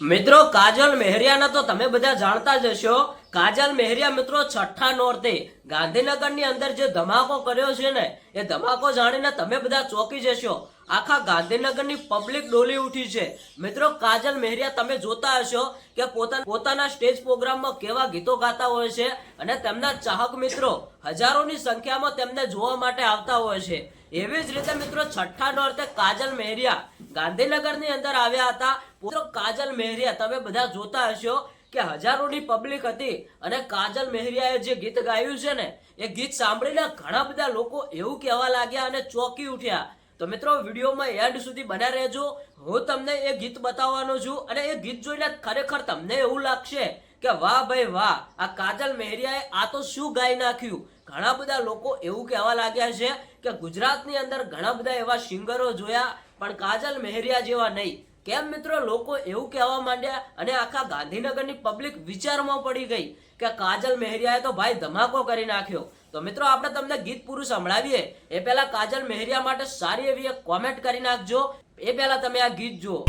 મિત્રો, કાજલ મહેરિયાના તો તમે બધા જાણતા જ હશો. કાજલ મહેરિયા મિત્રો છઠ્ઠા નોર્તે ગાંધીનગરની અંદર જે ધમાકો કર્યો છે ને, એ ધમાકો જાણીને તમે બધા ચોંકી જશો. આખા ગાંધીનગરની પબ્લિક ડોલી ઉઠી છે. મિત્રો, કાજલ મહેરિયા, તમે જોતા હશો કે પોતાના સ્ટેજ પ્રોગ્રામમાં કેવા ગીતો ગાતા હોય છે અને તેમના ચાહક મિત્રો હજારોની સંખ્યામાં તેમને જોવા માટે આવતા હોય છે. એવી જ રીતે મિત્રો, છઠ્ઠા નોર્તે કાજલ મહેરિયા ગાંધીનગરની અંદર આવ્યા હતા. મિત્રો, કાજલ મહેરિયા, તમે બધા જોતા હશો કે હજારોની પબ્લિક હતી અને કાજલ મહેરિયાએ જે ગીત ગાયું છે ને, એ ગીત સાંભળીને ઘણા બધા લોકો એવું કહેવા લાગ્યા અને ચોંકી ઉઠ્યા તો મિત્રો, વિડીયોમાં એન્ડ સુધી બન્યા રહેજો. હું તમને એ ગીત બતાવવાનો છું અને એ ગીત જોઈને ખરેખર તમને એવું લાગશે કે વાહ ભાઈ વાહ, આ કાજલ મહેરિયાએ આ તો શું ગાઈ નાખ્યું? ઘણા બધા લોકો એવું કહેવા લાગ્યા છે કે ગુજરાતની અંદર ઘણા બધા એવા સિંગરો જોયા, પણ કાજલ મહેરિયા જેવા નહીં. કેમ મિત્રો લોકો એવું કહેવા માંડ્યા અને આખા ગાંધીનગરની પબ્લિક વિચારમાં પડી ગઈ કે કાજલ મહેરિયાએ તો ભાઈ ધમાકો કરી નાખ્યો. તો મિત્રો આપણે તમને ગીત પૂરું સંભળાવીએ. એ પહેલા કાજલ મહેરિયા માટે સારી એવી એક કોમેન્ટ કરી નાખજો. એ પહેલા તમે આ ગીત જુઓ.